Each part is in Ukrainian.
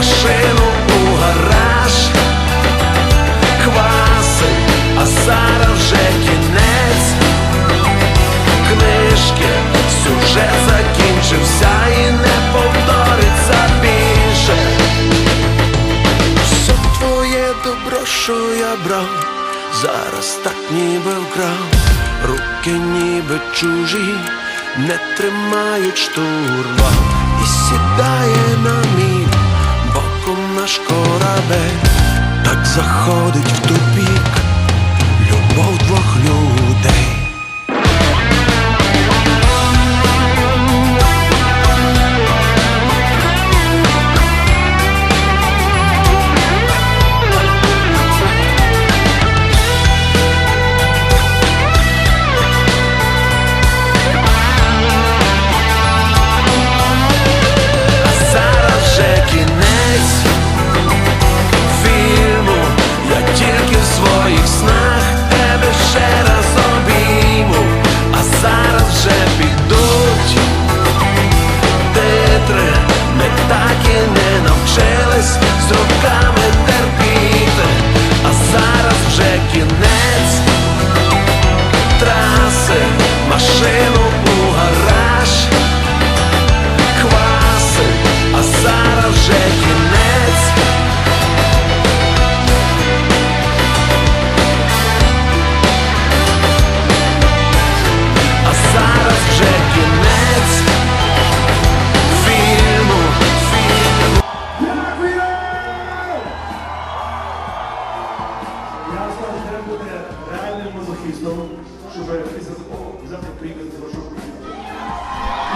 машину у гараж. Кваси, а зараз вже кінець. Книжки, сюжет закінчився і не повториться більше. Все твоє добро, що я брав, зараз так ніби вкрав, руки ніби чужі, не тримають штурва і мій наш корабель, так заходить в тупік любов двох людей.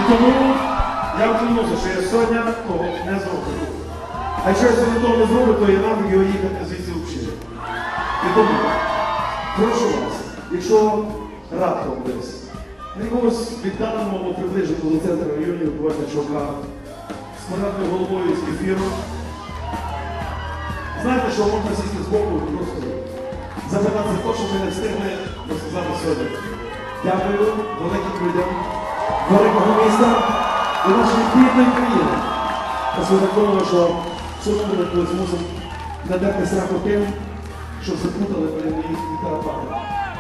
Тому я вклонуся, що я сьогодні того не зроблю. А якщо я сьогодні того не зроблю, то я навик його їхати звідси взагалі. І тому прошу вас, якщо раптом десь на якомусь віддаленому або приближеному до центру районі буваєте чувака з головою з кефіром, Знаєте, що можна сісти з боку і просто запитати за те, що ми не встигли розказати сьогодні. Дякую великим людям великого міста і нашої бідної країни. Усвідомлено, що суд буде колись надати страху тим, що запутали перед мої тарапати.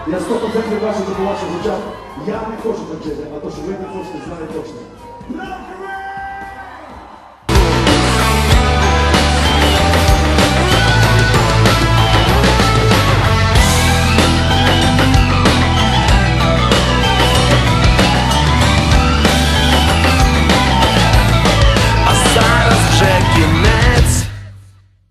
Я сто процентів бачу, що по ваших очах я не хочу так жити, а то, що ви не хочете, знаю точно.